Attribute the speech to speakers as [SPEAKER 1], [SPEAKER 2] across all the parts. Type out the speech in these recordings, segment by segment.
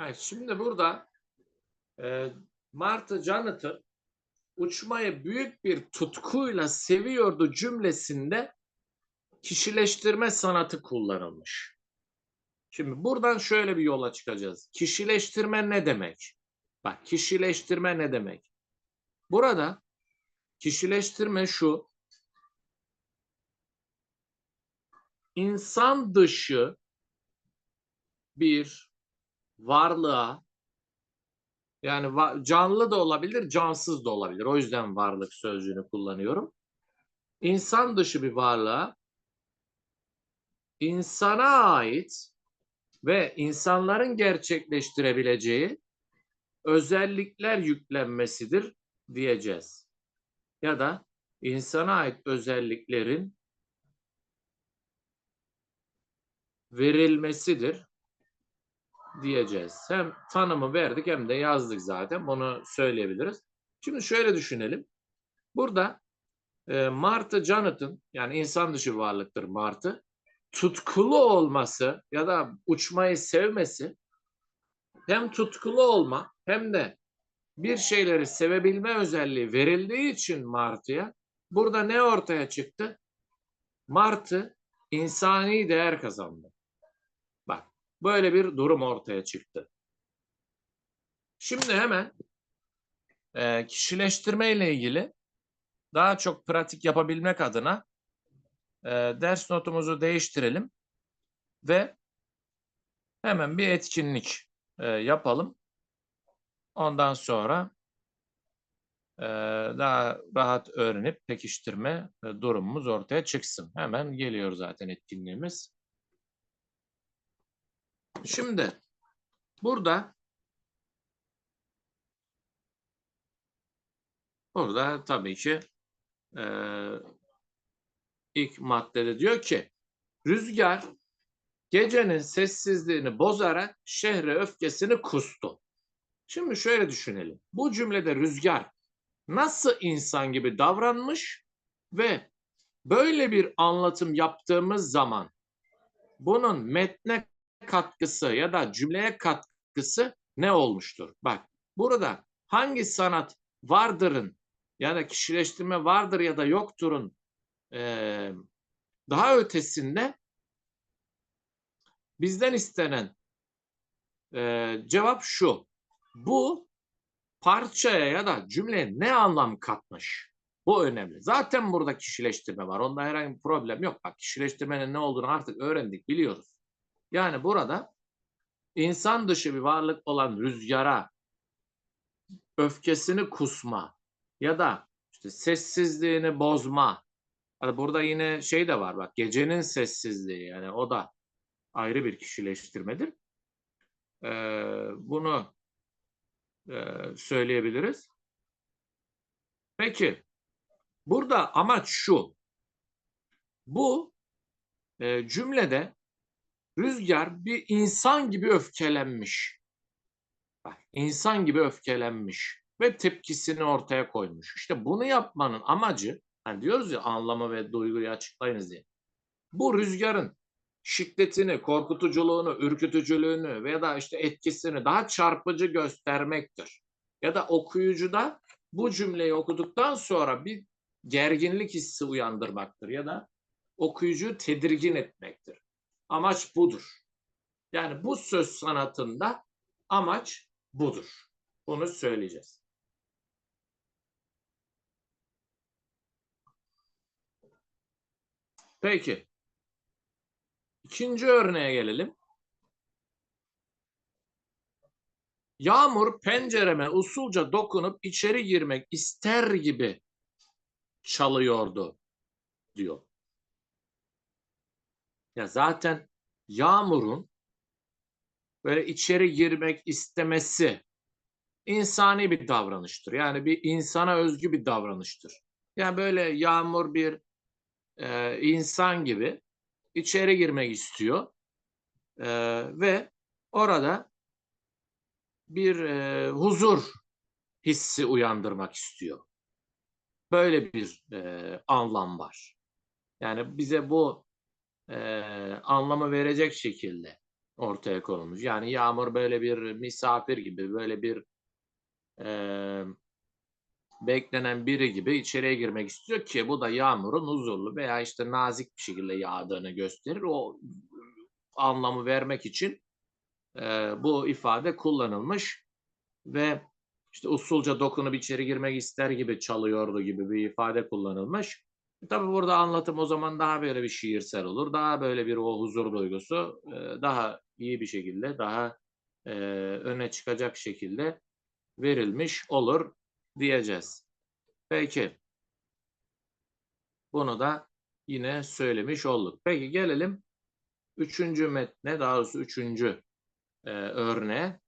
[SPEAKER 1] Ha, şimdi burada e, Martha Jonathan uçmayı büyük bir tutkuyla seviyordu cümlesinde kişileştirme sanatı kullanılmış. Şimdi buradan şöyle bir yola çıkacağız. Kişileştirme ne demek? Bak kişileştirme ne demek? Burada kişileştirme şu. İnsan dışı bir varlığa yani canlı da olabilir, cansız da olabilir. O yüzden varlık sözcüğünü kullanıyorum. İnsan dışı bir varlığa insana ait ve insanların gerçekleştirebileceği özellikler yüklenmesidir diyeceğiz. Ya da insana ait özelliklerin verilmesidir diyeceğiz. Hem tanımı verdik hem de yazdık zaten. Bunu söyleyebiliriz. Şimdi şöyle düşünelim. Burada e, Martı Jonathan yani insan dışı varlıktır Martı. Tutkulu olması ya da uçmayı sevmesi hem tutkulu olma hem de bir şeyleri sevebilme özelliği verildiği için Martı'ya burada ne ortaya çıktı? Martı insani değer kazandı. Böyle bir durum ortaya çıktı. Şimdi hemen e, kişileştirme ile ilgili daha çok pratik yapabilmek adına e, ders notumuzu değiştirelim ve hemen bir etkinlik e, yapalım. Ondan sonra e, daha rahat öğrenip pekiştirme e, durumumuz ortaya çıksın. Hemen geliyor zaten etkinliğimiz. Şimdi burada burada tabii ki e, ilk maddede diyor ki rüzgar gecenin sessizliğini bozarak şehre öfkesini kustu. Şimdi şöyle düşünelim. Bu cümlede rüzgar nasıl insan gibi davranmış ve böyle bir anlatım yaptığımız zaman bunun metne katkısı ya da cümleye katkısı ne olmuştur? Bak burada hangi sanat vardırın ya da kişileştirme vardır ya da yokturun eee, daha ötesinde bizden istenen eee, cevap şu. Bu parçaya ya da cümleye ne anlam katmış? Bu önemli. Zaten burada kişileştirme var. Onda herhangi bir problem yok. Bak kişileştirmenin ne olduğunu artık öğrendik, biliyoruz. Yani burada insan dışı bir varlık olan rüzgara öfkesini kusma ya da işte sessizliğini bozma. Hani burada yine şey de var bak gecenin sessizliği yani o da ayrı bir kişileştirmedir. Ee, bunu e, söyleyebiliriz. Peki burada amaç şu. Bu e, cümlede Rüzgar bir insan gibi öfkelenmiş. Bak, insan gibi öfkelenmiş ve tepkisini ortaya koymuş. İşte bunu yapmanın amacı, hani diyoruz ya anlamı ve duyguyu açıklayınız diye. Bu rüzgarın şiddetini, korkutuculuğunu, ürkütücülüğünü veya da işte etkisini daha çarpıcı göstermektir. Ya da okuyucuda bu cümleyi okuduktan sonra bir gerginlik hissi uyandırmaktır ya da okuyucuyu tedirgin etmektir. Amaç budur. Yani bu söz sanatında amaç budur. Bunu söyleyeceğiz. Peki. İkinci örneğe gelelim. Yağmur pencereme usulca dokunup içeri girmek ister gibi çalıyordu diyor. Ya zaten yağmurun böyle içeri girmek istemesi insani bir davranıştır. Yani bir insana özgü bir davranıştır. Yani böyle yağmur bir e, insan gibi içeri girmek istiyor e, ve orada bir e, huzur hissi uyandırmak istiyor. Böyle bir e, anlam var. Yani bize bu e, anlamı verecek şekilde ortaya konulmuş. Yani Yağmur böyle bir misafir gibi, böyle bir eee, beklenen biri gibi içeriye girmek istiyor ki bu da Yağmur'un huzurlu veya işte nazik bir şekilde yağdığını gösterir. O anlamı vermek için eee, bu ifade kullanılmış ve işte usulca dokunup içeri girmek ister gibi çalıyordu gibi bir ifade kullanılmış. Tabii burada anlatım o zaman daha böyle bir şiirsel olur. Daha böyle bir o huzur duygusu e, daha iyi bir şekilde, daha e, öne çıkacak şekilde verilmiş olur diyeceğiz. Peki. Bunu da yine söylemiş olduk. Peki gelelim üçüncü metne, daha doğrusu üçüncü e, örneğe.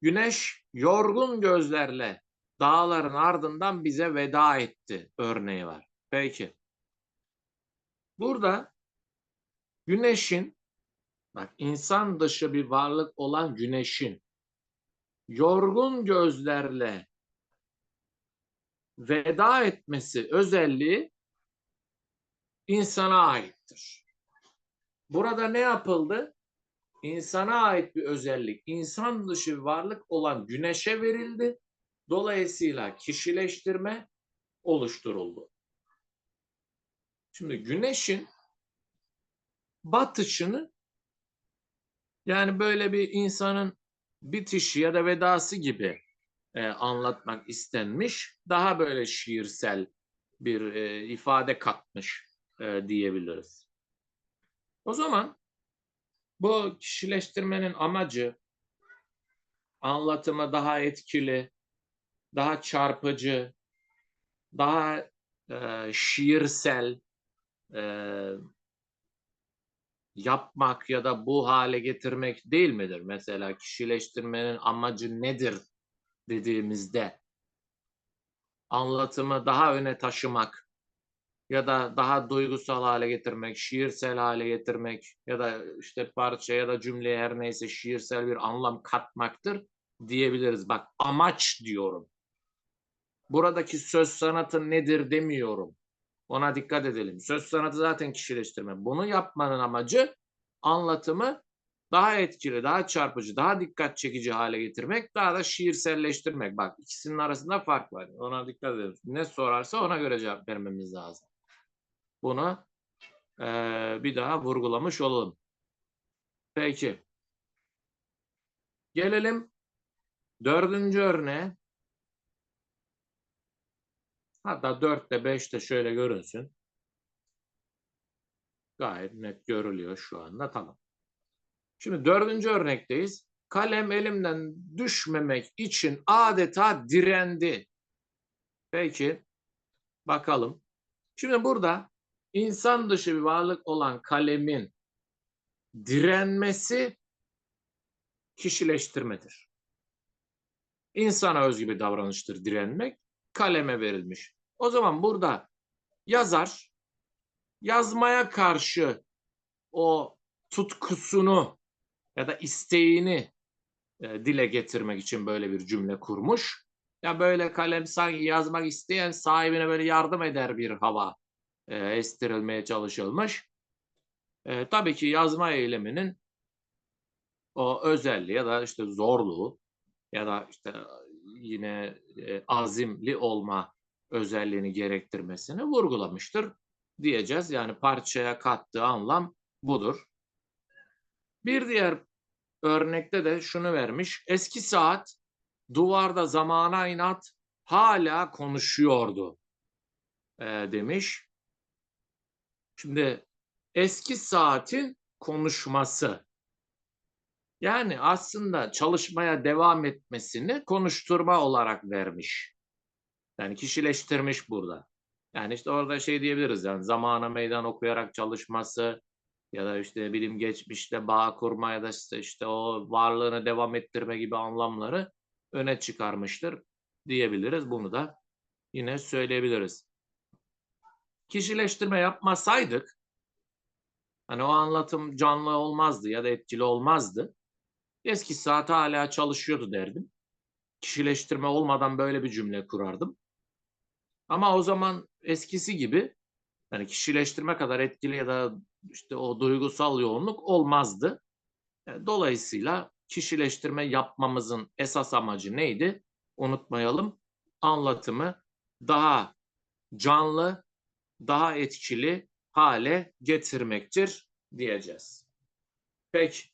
[SPEAKER 1] Güneş yorgun gözlerle dağların ardından bize veda etti örneği var. Peki. Burada güneşin bak insan dışı bir varlık olan güneşin yorgun gözlerle veda etmesi özelliği insana aittir. Burada ne yapıldı? insana ait bir özellik, insan dışı bir varlık olan güneşe verildi. Dolayısıyla kişileştirme oluşturuldu. Şimdi güneşin batışını yani böyle bir insanın bitişi ya da vedası gibi e, anlatmak istenmiş. Daha böyle şiirsel bir e, ifade katmış e, diyebiliriz. O zaman bu kişileştirmenin amacı anlatımı daha etkili, daha çarpıcı, daha e, şiirsel e, yapmak ya da bu hale getirmek değil midir? Mesela kişileştirmenin amacı nedir dediğimizde anlatımı daha öne taşımak, ya da daha duygusal hale getirmek, şiirsel hale getirmek ya da işte parça ya da cümleye her neyse şiirsel bir anlam katmaktır diyebiliriz. Bak amaç diyorum. Buradaki söz sanatı nedir demiyorum. Ona dikkat edelim. Söz sanatı zaten kişileştirme. Bunu yapmanın amacı anlatımı daha etkili, daha çarpıcı, daha dikkat çekici hale getirmek, daha da şiirselleştirmek. Bak ikisinin arasında fark var. Ona dikkat edelim. Ne sorarsa ona göre cevap vermemiz lazım. Bunu e, bir daha vurgulamış olalım. Peki. Gelelim dördüncü örneğe. Hatta dörtte beşte şöyle görünsün. Gayet net görülüyor şu anda. Tamam. Şimdi dördüncü örnekteyiz. Kalem elimden düşmemek için adeta direndi. Peki. Bakalım. Şimdi burada insan dışı bir varlık olan kalemin direnmesi kişileştirmedir. İnsana özgü bir davranıştır direnmek, kaleme verilmiş. O zaman burada yazar yazmaya karşı o tutkusunu ya da isteğini e, dile getirmek için böyle bir cümle kurmuş. Ya böyle kalem sanki yazmak isteyen sahibine böyle yardım eder bir hava e, estirilmeye çalışılmış. E, tabii ki yazma eyleminin o özelliği ya da işte zorluğu ya da işte yine e, azimli olma özelliğini gerektirmesini vurgulamıştır diyeceğiz. Yani parçaya kattığı anlam budur. Bir diğer örnekte de şunu vermiş. Eski saat duvarda zamana inat hala konuşuyordu e, demiş. Şimdi eski saatin konuşması. Yani aslında çalışmaya devam etmesini konuşturma olarak vermiş. Yani kişileştirmiş burada. Yani işte orada şey diyebiliriz yani zamana meydan okuyarak çalışması ya da işte bilim geçmişte bağ kurma ya da işte, işte o varlığını devam ettirme gibi anlamları öne çıkarmıştır diyebiliriz. Bunu da yine söyleyebiliriz. Kişileştirme yapmasaydık hani o anlatım canlı olmazdı ya da etkili olmazdı. Eski saat hala çalışıyordu derdim. Kişileştirme olmadan böyle bir cümle kurardım. Ama o zaman eskisi gibi yani kişileştirme kadar etkili ya da işte o duygusal yoğunluk olmazdı. E, Dolayısıyla kişileştirme yapmamızın esas amacı neydi? Unutmayalım. Anlatımı daha canlı, daha etkili hale getirmektir diyeceğiz. Peki.